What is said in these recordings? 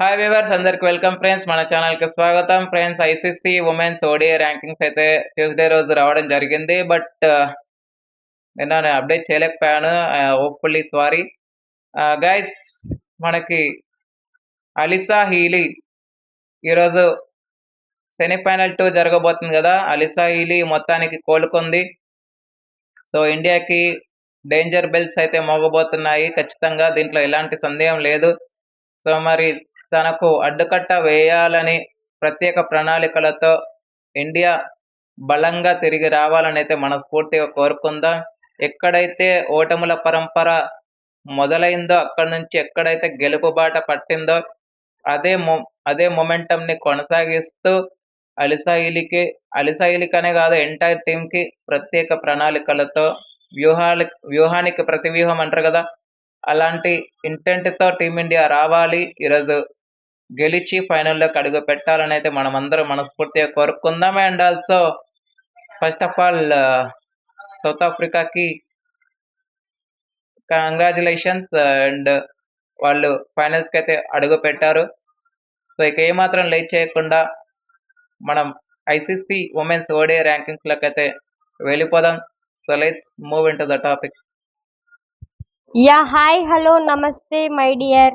Hi viewers అందరికి welcome friends మన ఛానల్కి స్వాగతం friends ICC women's ODI rankings అయితే ట్యూస్డే రోజు రావడం జరిగింది. బట్ uh, నిన్న నేను అప్డేట్ చేయలేకపోయాను. హోప్ఫుల్లీ సారీ గైస్ మనకి అలిసా హీలీ ఈరోజు సెమీఫైనల్ టూ జరగబోతుంది కదా. అలిసా హీలీ మొత్తానికి కోలుకుంది. సో ఇండియాకి డేంజర్ బెల్స్ అయితే మోగబోతున్నాయి. ఖచ్చితంగా దీంట్లో ఎలాంటి సందేహం లేదు. సో మరి తనకు అడ్డుకట్ట వేయాలని ప్రత్యేక ప్రణాళికలతో ఇండియా బలంగా తిరిగి రావాలని అయితే మనస్ఫూర్తిగా కోరుకుందాం. ఎక్కడైతే ఓటముల పరంపర మొదలైందో అక్కడి నుంచి ఎక్కడైతే గెలుపు బాట పట్టిందో అదే మొ అదే మొమెంటంని కొనసాగిస్తూ అలిసాయిలికి అలిసాయిలికనే కాదు ఎంటైర్ టీంకి ప్రత్యేక ప్రణాళికలతో వ్యూహాలు వ్యూహానికి ప్రతి వ్యూహం అంటారు కదా? అలాంటి ఇంటెంట్తో టీమిండియా రావాలి. ఈరోజు గెలిచి ఫైనల్లోకి అడుగు పెట్టాలని అయితే మనం అందరం మనస్ఫూర్తిగా కోరుకుందాం. And also first of all South ఆఫ్రికాకి congratulations and వాళ్ళు ఫైనల్స్కి అయితే అడుగు పెట్టారు. సో ఇక ఏమాత్రం లేట్ చేయకుండా మనం ఐసీసీ ఉమెన్స్ ఓడే ర్యాంకింగ్స్లోకి అయితే వెళ్ళిపోదాం. So let's move in to the topic yeah hi hello నమస్తే మై డియర్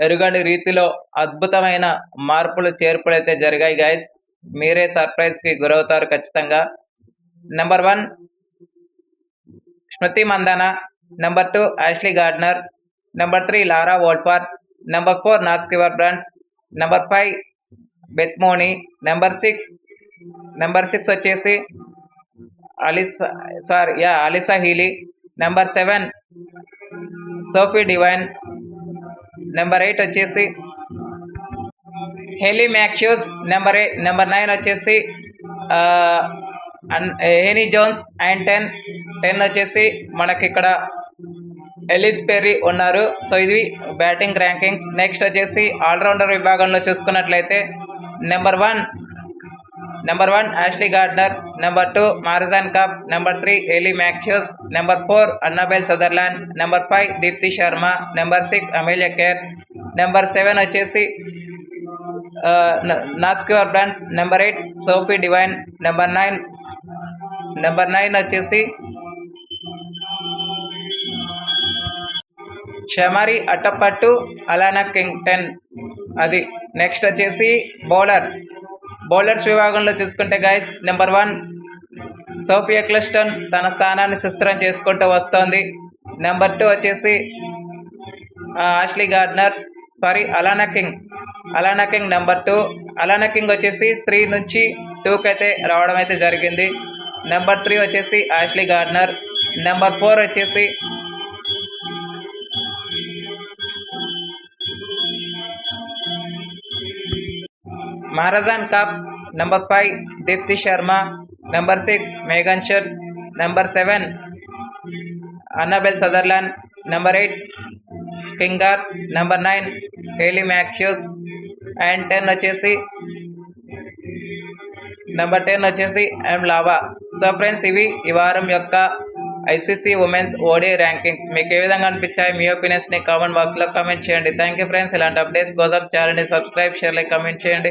ఎరుగని రీతిలో అద్భుతమైన మార్పులు చేర్పులు అయితే జరిగాయి గైస్ మీరే సర్ప్రైజ్కి గురవుతారు ఖచ్చితంగా. Number one Smriti Mandhana. Number two Ashleigh Gardner number three Laura వోల్ఫార్ number four Nat Sciver Brunt number five Beth Mooney number six number six వచ్చేసి Alyssa sorry yeah Alyssa Healy number seven Sophie Devine number eight వచ్చేసి Hayley Matthews number eight number nine వచ్చేసి హెనీ Jones and ten ten వచ్చేసి మనకి ఇక్కడ Ellyse Perry ఉన్నారు. So ఇది batting rankings. Next వచ్చేసి ఆల్రౌండర్ విభాగంలో చూసుకున్నట్లయితే number one number one Ashleigh Gardner number two Marizanne Kapp number three Hayley Matthews number four Annabel Sutherland number five Deepti Sharma number six Amelia Kerr number seven వచ్చేసి Nat Sciver Brunt number eight Sophie Devine number nine number nine వచ్చేసి Chamari Athapaththu Alana King ten అది next వచ్చేసి bowlers bowlers విభాగంలో చూసుకుంటే guys number one Sophie Ecclestone తన స్థానాన్ని సుస్థిరం చేసుకుంటూ వస్తోంది. నెంబర్ టూ వచ్చేసి Ashleigh Gardner sorry Alana King Alana King number two Alana King వచ్చేసి త్రీ నుంచి టూకి అయితే రావడం అయితే జరిగింది. నెంబర్ త్రీ వచ్చేసి ఆష్లీ గార్డ్నర్ నెంబర్ ఫోర్ వచ్చేసి Marizanne Kapp number five Deepti Sharma number six Megan షర్ number seven Annabel Sutherland number eight కింగార్ number nine Hayley Matthews and ten వచ్చేసి నెంబర్ టెన్ వచ్చేసి అండ్ లావా సో ఫ్రెండ్స్ ఇవి ఈ వారం యొక్క ICC women's ODI rankings మీకు ఏ విధంగా అనిపించాయి? మీ ఒపీనియన్స్ని కామెంట్ బాక్స్లో కామెంట్ చేయండి. థ్యాంక్ యూ ఫ్రెండ్స్ ఇలాంటి అప్డేట్స్ కోసం ఛానల్ని సబ్స్క్రైబ్ షేర్ లైక్ కామెంట్ చేయండి.